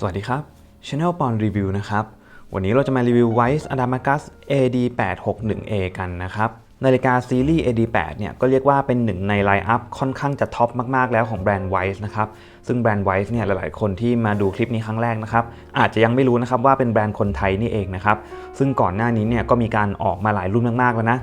สวัสดีครับ Channel ปอนรีวิวนะครับ วันนี้เราจะมารีวิว Wise Adamagus AD861A กันนะครับ นาฬิกาซีรีส์ AD8 เนี่ยก็เรียกว่าเป็นหนึ่งในไลน์อัพค่อนข้างจะท็อปมากๆแล้วของแบรนด์ Wise นะครับ ซึ่งแบรนด์ Wise เนี่ยหลายๆ คนที่มาดูคลิปนี้ครั้งแรกนะครับ อาจจะยังไม่รู้นะครับว่าเป็นแบรนด์คนไทยนี่เองนะครับ ซึ่งก่อนหน้านี้เนี่ยก็มีการออกมาหลายรุ่นมากๆแล้วนะ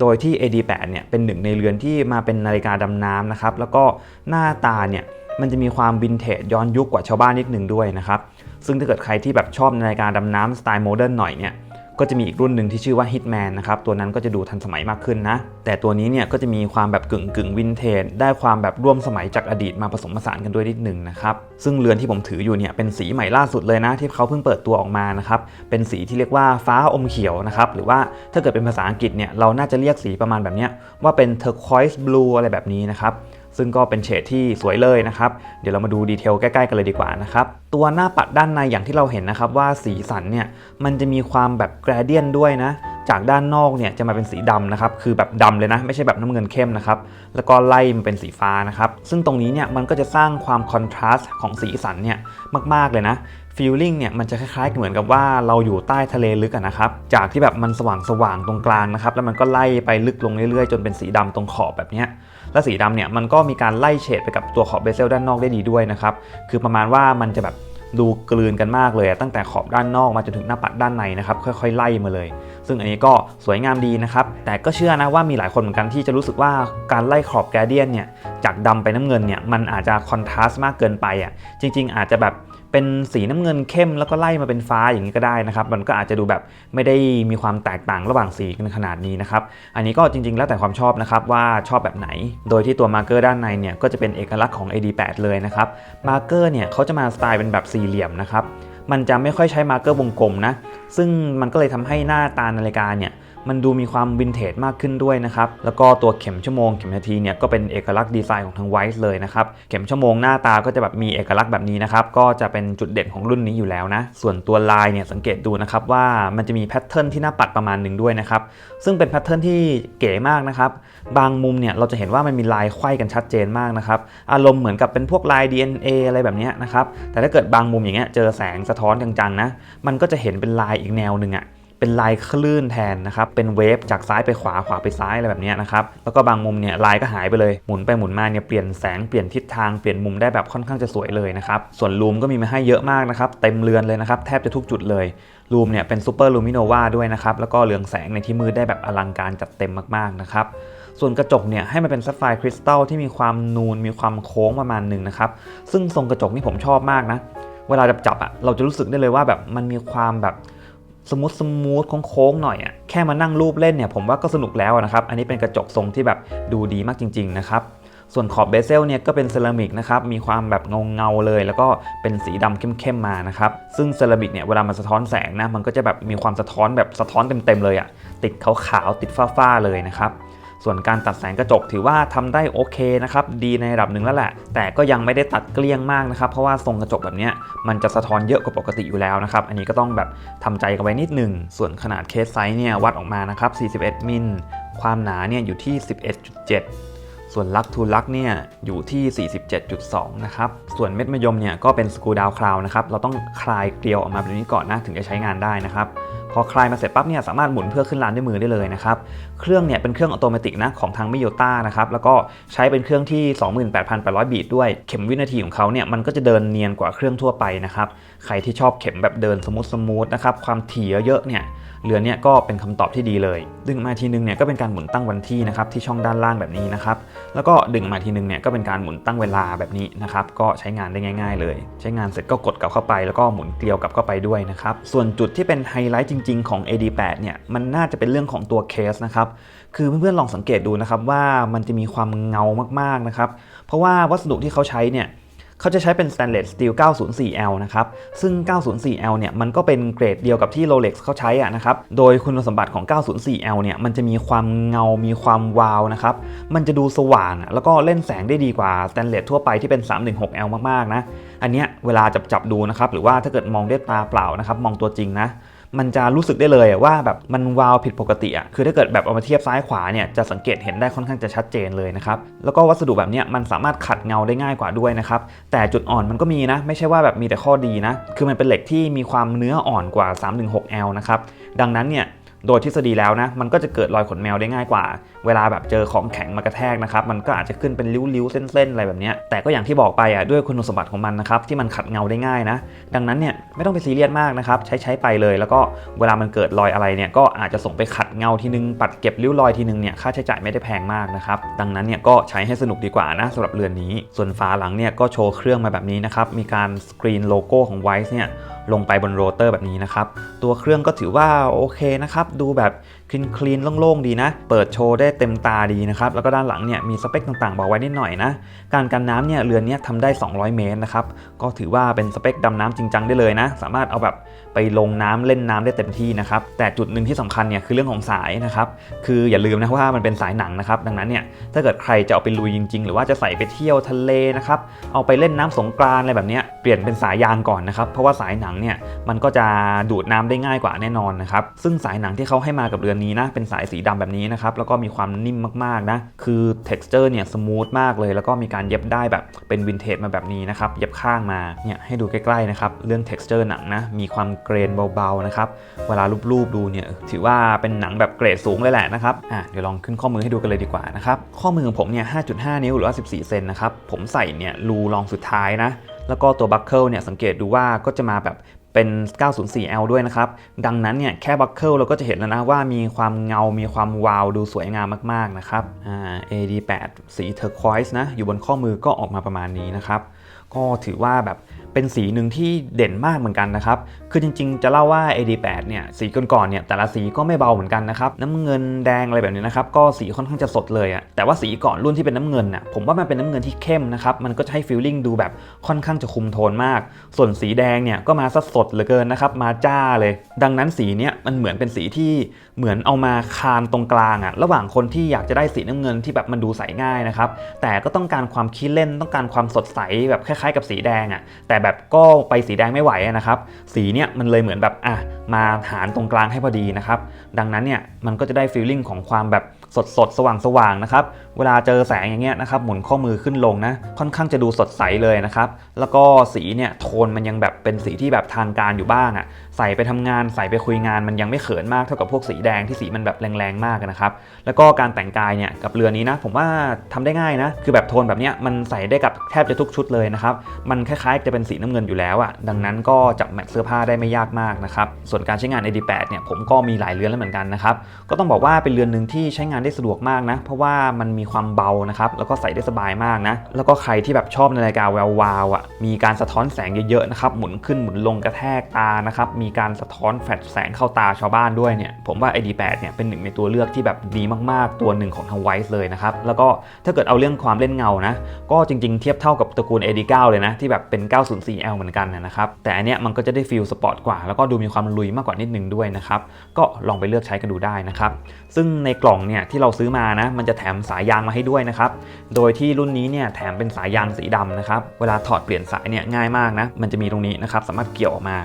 โดยที่ AD8 เนี่ยเป็นหนึ่งในเรือนที่มาเป็นนาฬิกาดำน้ำนะครับแล้วก็หน้าตาเนี่ย มันจะมีความวินเทจย้อนยุคกว่าชาวบ้านนิดนึงด้วยนะครับ ซึ่งถ้าเกิดใครที่แบบชอบนาฬิกาดำน้ำสไตล์โมเดิร์นหน่อยเนี่ยก็จะมีอีกรุ่นหนึ่งที่ชื่อว่า Hitman นะครับ ตัวนั้นก็จะดูทันสมัยมากขึ้นนะ แต่ตัวนี้เนี่ยก็จะมีความแบบกึ่งกึ่งวินเทจ ได้ความแบบร่วมสมัยจากอดีตมาผสมผสานกันด้วยนิดหนึ่งนะครับ ซึ่งเรือนที่ผมถืออยู่เนี่ยเป็นสีใหม่ล่าสุดเลยนะ ที่เขาเพิ่งเปิดตัวออกมานะครับ เป็นสีที่เรียกว่าฟ้าอมเขียวนะครับ หรือว่าถ้าเกิดเป็นภาษาอังกฤษเนี่ยเราน่าจะเรียกสีประมาณแบบนี้ว่าเป็น turquoise blue อะไรแบบนี้นะครับ ซึ่งก็เป็นเฉดที่สวยเลยนะครับ เดี๋ยวเรามาดูดีเทลใกล้ๆกันเลยดีกว่านะครับ ตัวหน้าปัดด้านในอย่างที่เราเห็นนะครับว่าสีสันเนี่ยมันจะมีความแบบแกรเดียนด้วยนะ จากด้านนอกเนี่ยจะมาเป็นสีดำนะครับ คือแบบดำเลยนะ ไม่ใช่แบบน้ำเงินเข้มนะครับ แล้วก็ไล่มาเป็นสีฟ้านะครับ ซึ่งตรงนี้เนี่ยมันก็จะสร้างความคอนทราสต์ของสีสันเนี่ยมากๆเลยนะฟีลลิ่งเนี่ยมันจะคล้ายๆเหมือนกับว่าเราอยู่ใต้ทะเลลึกะนะครับ จากที่แบบมันสว่างๆตรงกลางนะครับ แล้วมันก็ไล่ไปลึกลงเรื่อยๆ จนเป็นสีดำตรงขอบแบบเนี้ย และสีดำเนี่ยมันก็มีการไล่เฉดไปกับตัวขอบเบเซลด้านนอกได้ดีด้วยนะครับคือประมาณว่ามันจะแบบดูกลืนกันมากเลย ตั้งแต่ขอบด้านนอกมาจนถึงหน้าปัดด้านในนะครับค่อยๆ ไล่มาเลย ซึ่งอันนี้ก็สวยงามดีนะครับแต่ก็เชื่อนะว่ามีหลายคนเหมือนกันที่จะรู้สึกว่าการไล่ขอบแกรเดียนเนี่ยจากดำไปน้ำเงินเนี่ยมันอาจจะคอนทราสต์มากเกินไปอะจริง ๆ อาจจะแบบ เป็นสีน้ำเงินเข้มแล้วก็ไล่มาเป็นฟ้าอย่างนี้ก็ได้นะครับ มันก็อาจจะดูแบบไม่ได้มีความแตกต่างระหว่างสีกันขนาดนี้นะครับ อันนี้ก็จริงๆ แล้วแต่ความชอบนะครับว่าชอบแบบไหน โดยที่ตัวมาร์เกอร์ด้านในเนี่ยก็จะเป็นเอกลักษณ์ของ AD8 เลยนะครับมาร์เกอร์เนี่ยเขาจะมาสไตล์เป็นแบบสี่เหลี่ยมนะครับมันจะไม่ค่อยใช้มาร์เกอร์วงกลมนะซึ่งมันก็เลยทำให้หน้าตานาฬิกาเนี่ย มันดูมีความวินเทจมากขึ้นด้วยนะครับ แล้วก็ตัวเข็มชั่วโมงเข็มนาทีเนี่ยก็เป็นเอกลักษณ์ดีไซน์ของทางไวส์เลยนะครับ เข็มชั่วโมงหน้าตาก็จะแบบมีเอกลักษณ์แบบนี้นะครับ ก็จะเป็นจุดเด่นของรุ่นนี้อยู่แล้วนะ ส่วนตัวลายเนี่ยสังเกตดูนะครับว่ามันจะมีแพทเทิร์นที่หน้าปัดประมาณหนึ่งด้วยนะครับ ซึ่งเป็นแพทเทิร์นที่เก๋มากนะครับ บางมุมเนี่ยเราจะเห็นว่ามันมีลายไขว้กันชัดเจนมากนะครับ อารมณ์เหมือนกับเป็นพวกลาย DNA อะไรแบบนี้นะครับ แต่ถ้าเกิดบางมุมอย่างเงี้ยเจอแสงสะท้อนจังๆนะ มันก็จะเห็นเป็นลายอีกแนวหนึ่งอะ เป็นลายคลื่นแทนนะครับ เป็นเวฟจากซ้ายไปขวาขวาไปซ้ายอะไรแบบนี้นะครับ แล้วก็บางมุมเนี่ยลายก็หายไปเลย หมุนไปหมุนมาเนี่ยเปลี่ยนแสงเปลี่ยนทิศทางเปลี่ยนมุมได้แบบค่อนข้างจะสวยเลยนะครับ ส่วนลูมก็มีมาให้เยอะมากนะครับ เต็มเรือนเลยนะครับ แทบจะทุกจุดเลยลูมเนี่ยเป็นซูเปอร์ลูมิโนวาด้วยนะครับ แล้วก็เรืองแสงในที่มืดได้แบบอลังการจัดเต็มมากๆนะครับส่วนกระจกเนี่ยให้มันเป็นซัฟไฟคริสตัลที่มีความนูนมีความโค้งประมาณหนึ่งนะครับ ซึ่งทรงกระจกนี่ผมชอบมากนะ เวลาจับจับอะเราจะรู้สึกได้เลยว่าแบบมันมีความแบบ สมูทสมูทโค้งๆหน่อยอะแค่มานั่งรูปเล่นเนี่ยผมว่าก็สนุกแล้วนะครับ อันนี้เป็นกระจกทรงที่แบบดูดีมากจริง ๆ นะครับ ส่วนขอบเบเซลเนี่ยก็เป็นเซรามิกนะครับ มีความแบบเงาเงาเลย แล้วก็เป็นสีดำเข้มๆมานะครับ ซึ่งเซรามิกเนี่ยเวลามันสะท้อนแสงนะมันก็จะแบบมีความสะท้อนแบบสะท้อนเต็มๆเลยอะติดขาวๆติดฟ้าๆเลยนะครับ ส่วนการตัดแสงกระจกถือว่าทำได้โอเคนะครับดีในระดับหนึ่งแล้วแหละ แต่ก็ยังไม่ได้ตัดเกลี้ยงมากนะครับเพราะว่าทรงกระจกแบบนี้มันจะสะท้อนเยอะกว่าปกติอยู่แล้วนะครับอันนี้ก็ต้องแบบทำใจกันไว้นิดหนึ่งส่วนขนาดเคสไซส์เนี่ยวัดออกมานะครับ41มิลความหนาเนี่ยอยู่ที่ 11.7 ส่วนลักทูลักเนี่ยอยู่ที่ 47.2 นะครับ ส่วนเม็ดมะยมเนี่ยก็เป็นสกูดาวคลาวนะครับ เราต้องคลายเกลียวออกมาแบบนี้ก่อนนะถึงจะใช้งานได้นะครับ พอคลายมาเสร็จปั๊บเนี่ยสามารถหมุนเพื่อขึ้นลานด้วยมือได้เลยนะครับ เครื่องเนี่ยเป็นเครื่องอัตโนมัตินะของทางมิโยต้านะครับ แล้วก็ใช้เป็นเครื่องที่ 28,800 บีทด้วย เข็มวินาทีของเขาเนี่ยมันก็จะเดินเนียนกว่าเครื่องทั่วไปนะครับ ใครที่ชอบเข็มแบบเดินสมูทสมูทนะครับ ความถี่เยอะๆเนี่ย เรือนเนี่ยก็เป็นคำตอบที่ดีเลยดึงมาทีนึงเนี่ยก็เป็นการหมุนตั้งวันที่นะครับที่ช่องด้านล่างแบบนี้นะครับแล้วก็ดึงมาทีนึงเนี่ยก็เป็นการหมุนตั้งเวลาแบบนี้นะครับก็ใช้งานได้ง่าย ๆ เลย ใช้งานเสร็จก็กดกลับเข้าไป แล้วก็หมุนเกลียวกลับเข้าไปด้วยนะครับส่วนจุดที่เป็นไฮไลท์จริง ๆของ AD8 เนี่ยมันน่าจะเป็นเรื่องของตัวเคสนะครับคือเพื่อนๆลองสังเกตดูนะครับว่ามันจะมีความเงามากๆนะครับเพราะว่าวัสดุที่เขาใช้เนี่ย เขาจะใช้เป็น Stainless Steel 904L นะครับ ซึ่ง 904L เนี่ยมันก็เป็นเกรดเดียวกับที่ Rolex เขาใช้อะนะครับ โดยคุณสมบัติของ 904L เนี่ยมันจะมีความเงา มีความวาวนะครับ มันจะดูสว่างแล้วก็เล่นแสงได้ดีกว่า Stainless ทั่วไปที่เป็น 316L มากๆนะ อันเนี้ยเวลาจับจับดูนะครับ หรือว่าถ้าเกิดมองด้วยตาเปล่านะครับ มองตัวจริงนะ มันจะรู้สึกได้เลยว่าแบบมันวาวผิดปกติอะคือถ้าเกิดแบบเอามาเทียบซ้ายขวาเนี่ยจะสังเกตเห็นได้ค่อนข้างจะชัดเจนเลยนะครับแล้วก็วัสดุแบบนี้มันสามารถขัดเงาได้ง่ายกว่าด้วยนะครับแต่จุดอ่อนมันก็มีนะ ไม่ใช่ว่าแบบมีแต่ข้อดีนะ คือมันเป็นเหล็กที่มีความเนื้ออ่อนกว่า 316L นะครับดังนั้นเนี่ย โดยทฤษฎีแล้วนะมันก็จะเกิดรอยขนแมวได้ง่ายกว่า เวลาแบบเจอของแข็งมากระแทกนะครับมันก็อาจจะขึ้นเป็นริ้วๆเส้นๆอะไรแบบนี้แต่ก็อย่างที่บอกไปอะด้วยคุณสมบัติของมันนะครับที่มันขัดเงาได้ง่ายนะ ดังนั้นเนี่ยไม่ต้องไปซีเรียสมากนะครับใช้ใช้ไปเลยแล้วก็เวลามันเกิดรอยอะไรเนี่ยก็อาจจะส่งไปขัดเงาทีนึงปัดเก็บริ้วรอยทีนึงเนี่ยค่าใช้จ่ายไม่ได้แพงมากนะครับดังนั้นเนี่ยก็ใช้ให้สนุกดีกว่านะสำหรับเรือนนี้ ส่วนฝาหลังเนี่ยก็โชว์เครื่องมาแบบนี้นะครับมีการสกรีนโลโก้ของ Wise เนี่ย ลงไปบนโรเตอร์แบบนี้นะครับ ตัวเครื่องก็ถือว่าโอเคนะครับ ดูแบบ คลีนคลีนโล่งๆดีนะ เปิดโชว์ได้เต็มตาดีนะครับ แล้วก็ด้านหลังเนี่ยมีสเปคต่างๆ บอกไว้นิดหน่อยนะ การกันน้ำเนี่ยเรือนนี้ทำได้ 200 เมตรนะครับ ก็ถือว่าเป็นสเปคดำน้ำจริงจังได้เลยนะ สามารถเอาแบบไปลงน้ำเล่นน้ำได้เต็มที่นะครับ แต่จุดหนึ่งที่สำคัญเนี่ยคือเรื่องของสายนะครับ คืออย่าลืมนะว่ามันเป็นสายหนังนะครับ ดังนั้นเนี่ยถ้าเกิดใครจะเอาไปลุยจริง ๆ หรือว่าจะใส่ไปเที่ยวทะเลนะครับ เอาไปเล่นน้ำสงกรานอะไรแบบเนี้ยเปลี่ยนเป็นสายยางก่อนนะครับ เพราะว่าสายหนังเนี่ยมันก็จะดูดน้ำได้ง่ายกว่าแน่นอนนะครับ ซึ่งสายหนังที่เขาให้มากับเรือนนี้นะ เป็นสายสีดำแบบนี้นะครับ แล้วก็มีความนิ่มมากๆนะ คือ texture เนี่ยสมูทมากเลย แล้วก็มีการเย็บได้แบบเป็นวินเทจมาแบบนี้นะครับ เย็บข้างมา เนี่ยให้ดูใกล้ๆนะครับ เรื่อง texture หนังนะ มีความเกรนเบาๆนะครับ เวลารูปๆดูเนี่ย ถือว่าเป็นหนังแบบเกรดสูงเลยแหละนะครับ อะ เดี๋ยวลองขึ้นข้อมือให้ดูกันเลยดีกว่านะครับ ข้อมือของผมเนี่ย 5.5 นิ้วหรือว่า 14 เซนนะครับ ผมใส่เนี่ยรูรองสุดท้ายนะแล้วก็ตัวบัคเกิลเนี่ยสังเกตดูว่าก็จะมาแบบ เป็น 904L ด้วยนะครับ ดังนั้นเนี่ยแค่บัคเกิลเราก็จะเห็นแล้วนะว่ามีความเงา มีความวาว ดูสวยงามมากๆนะครับ AD8 สีเทอร์ควอยส์นะ อยู่บนข้อมือก็ออกมาประมาณนี้นะครับ ก็ถือว่าแบบ เป็นสีหนึ่งที่เด่นมากเหมือนกันนะครับ คือจริงๆ จะเล่าว่า AD8 เนี่ยสีก่อนๆเนี่ยแต่ละสีก็ไม่เบาเหมือนกันนะครับ น้ำเงินแดงอะไรแบบนี้นะครับ ก็สีค่อนข้างจะสดเลยอะแต่ว่าสีก่อนรุ่นที่เป็นน้ำเงินน่ะผมว่ามันเป็นน้ำเงินที่เข้มนะครับ มันก็จะให้ฟีลลิ่งดูแบบค่อนข้างจะคุมโทนมาก ส่วนสีแดงเนี่ยก็มาซะสดเหลือเกินนะครับ มาจ้าเลย ดังนั้นสีเนี้ยมันเหมือนเป็นสีที่เหมือนเอามาคานตรงกลางอะระหว่างคนที่อยากจะได้สีน้ำเงินที่แบบมันดูใสง่ายนะครับ แต่ก็ต้องการความคิดเล่นต้องการความสดใสแบบคล้ายๆ กับสีแดงอะแต่แบบก็ไปสีแดงไม่ไหวนะครับ สีเนี่ยมันเลยเหมือนแบบอะมาหารตรงกลางให้พอดีนะครับ ดังนั้นเนี่ยมันก็จะได้ฟีลลิ่งของความแบบ สดสดสว่างสว่างนะครับ เวลาเจอแสงอย่างเงี้ยนะครับ หมุนข้อมือขึ้นลงนะ ค่อนข้างจะดูสดใสเลยนะครับ แล้วก็สีเนี่ยโทนมันยังแบบเป็นสีที่แบบทางการอยู่บ้างอะ่ะ ใส่ไปทำงานใส่ไปคุยงานมันยังไม่เขินมากเท่ากับพวกสีแดงที่สีมันแบบแรงๆมากนะครับ แล้วก็การแต่งกายเนี่ยกับเรือนี้นะ ผมว่าทำได้ง่ายนะ คือแบบโทนแบบเนี้ยมันใส่ได้กับแทบจะทุกชุดเลยนะครับ มันคล้ายๆจะเป็นสีน้ำเงินอยู่แล้วอะ่ะ ดังนั้นก็จับแมทเสื้อผ้าได้ไม่ยากมากนะครับ ส่วนการใช้งาน AD8 เนี่ยผมก็มีหลายเรือนแล้วเหมือนกันนะครับ ก็ต้องบอกว่าเป็นเรือนหนึ่งที่ใช้งานได้สะดวกมากนะ เพราะว่ามันมีความเบานะครับแล้วก็ใส่ได้สบายมากนะ แล้วก็ใครที่แบบชอบนาฬิกาแวววาวอะมีการสะท้อนแสงเยอะๆนะครับหมุนขึ้นหมุนลงกระแทกตานะครับมีการสะท้อนแฟลชแสงเข้าตาชาวบ้านด้วยเนี่ยผมว่า AD8 เนี่ยเป็นหนึ่งในตัวเลือกที่แบบดีมากๆ ตัวหนึ่งของทางไวซ์เลยนะครับแล้วก็ถ้าเกิดเอาเรื่องความเล่นเงานะก็จริงๆ เทียบเท่ากับตระกูล AD9 เลยนะที่แบบเป็น 904L เหมือนกันนะครับแต่อันเนี้ยมันก็จะได้ฟีลสปอร์ตกว่า แล้วก็ดูมีความลุยมากกว่านิดนึงด้วยนะครับก็ลองไปเลือกใช้กันดูได้นะครับซึ่งในกล่องเนี่ยที่เราซื้อมานะมันจะแถมสายยางมาให้ด้วยนะครับ โดยที่รุ่นนี้เนี่ยแถมเป็นสายยางสีดำนะครับ เวลาถอดเปลี่ยนสายเนี่ยง่ายมากนะ มันจะมีตรงนี้นะครับสามารถเกี่ยวออกมา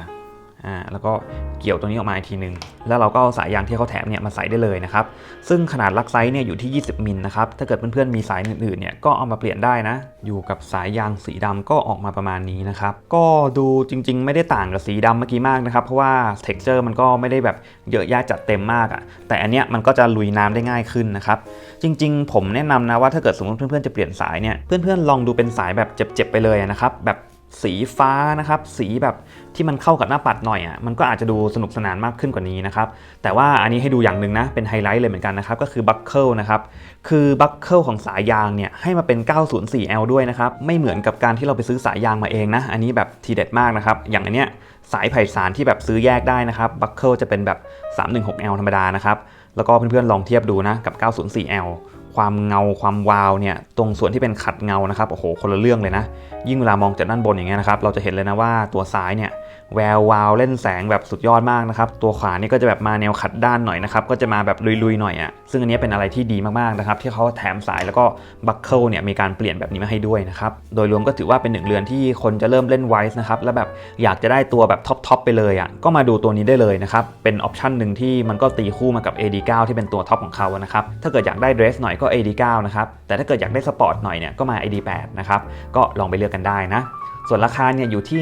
อ่าแล้วก็เกี่ยวตรงนี้ออกมาอีกทีหนึง แล้วเราก็เอาสายยางที่เขาแถมเนี่ยมาใส่ได้เลยนะครับ ซึ่งขนาดลักไซส์เนี่ยอยู่ที่ 20มิลนะครับ ถ้าเกิดเพื่อนๆมีสายอื่นๆเนี่ยก็เอามาเปลี่ยนได้นะ อยู่กับสายยางสีดำก็ออกมาประมาณนี้นะครับ ก็ดูจริงๆ ไม่ได้ต่างกับสีดำเมื่อกี้มากนะครับ เพราะว่า texture มันก็ไม่ได้แบบเยอะแยะจัดเต็มมากอะ่ะ แต่อันเนี้ยมันก็จะลุยน้ำได้ง่ายขึ้นนะครับ จริงๆ ผมแนะนำนะว่าถ้าเกิดสมมติเพื่อนๆจะเปลี่ยนสายเนี่ย เพื่อนๆลองดูเป็นสายแบบเจ็บๆไปเลยนะครับ แบบ สีฟ้านะครับ สีแบบที่มันเข้ากับหน้าปัดหน่อยอะมันก็อาจจะดูสนุกสนานมากขึ้นกว่านี้นะครับ แต่ว่าอันนี้ให้ดูอย่างหนึ่งนะ เป็นไฮไลท์เลยเหมือนกันนะครับ ก็คือบัคเกิลนะครับ คือบัคเกิลของสายยางเนี่ยให้มาเป็น 904L ด้วยนะครับ ไม่เหมือนกับการที่เราไปซื้อสายยางมาเองนะ อันนี้แบบทีเด็ดมากนะครับ อย่างอันเนี้ยสายไผ่สารที่แบบซื้อแยกได้นะครับบัคเกิลจะเป็นแบบ 316L ธรรมดานะครับ แล้วก็เพื่อนๆลองเทียบดูนะกับ 904L ความเงาความวาวเนี่ยตรงส่วนที่เป็นขัดเงานะครับโอ้โหคนละเรื่องเลยนะ ยิ่งเวลามองจากด้านบนอย่างเงี้ยนะครับเราจะเห็นเลยนะว่าตัวซ้ายเนี่ย แวววาวเล่นแสงแบบสุดยอดมากนะครับ ตัวขวานี่ก็จะแบบมาแนวขัดด้านหน่อยนะครับ ก็จะมาแบบลุยๆหน่อยอะ่ะ ซึ่งอันนี้เป็นอะไรที่ดีมากๆนะครับ ที่เขาแถมสายแล้วก็บัคเกิลเนี่ยมีการเปลี่ยนแบบนี้มาให้ด้วยนะครับ โดยรวมก็ถือว่าเป็นหนึ่งเรือนที่คนจะเริ่มเล่นไวส์นะครับ แล้วแบบอยากจะได้ตัวแบบท็อปๆไปเลยอะ่ะ ก็มาดูตัวนี้ได้เลยนะครับ เป็นออปชั่นหนึ่งที่มันก็ตีคู่มากับ AD9 ที่เป็นตัวท็อปของเขานะครับ ถ้าเกิดอยากได้เดรสหน่อยก็ AD9 นะครับ แต่ถ้าเกิดอยากได้สปอร์ตหน่อยเนี่ยก็มา AD8 นะครับ ก็ลองไปเลือกกันได้นะ ส่วนราคาเนี่ยอยู่ที่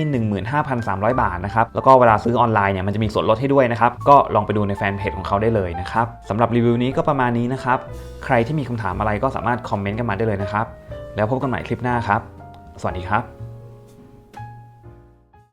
15,300 บาทนะครับ แล้วก็เวลาซื้อออนไลน์เนี่ยมันจะมีส่วนลดให้ด้วยนะครับ ก็ลองไปดูในแฟนเพจของเขาได้เลยนะครับสำหรับรีวิวนี้ก็ประมาณนี้นะครับ ใครที่มีคำถามอะไรก็สามารถคอมเมนต์กันมาได้เลยนะครับ แล้วพบกันใหม่คลิปหน้าครับ สวัสดีครับ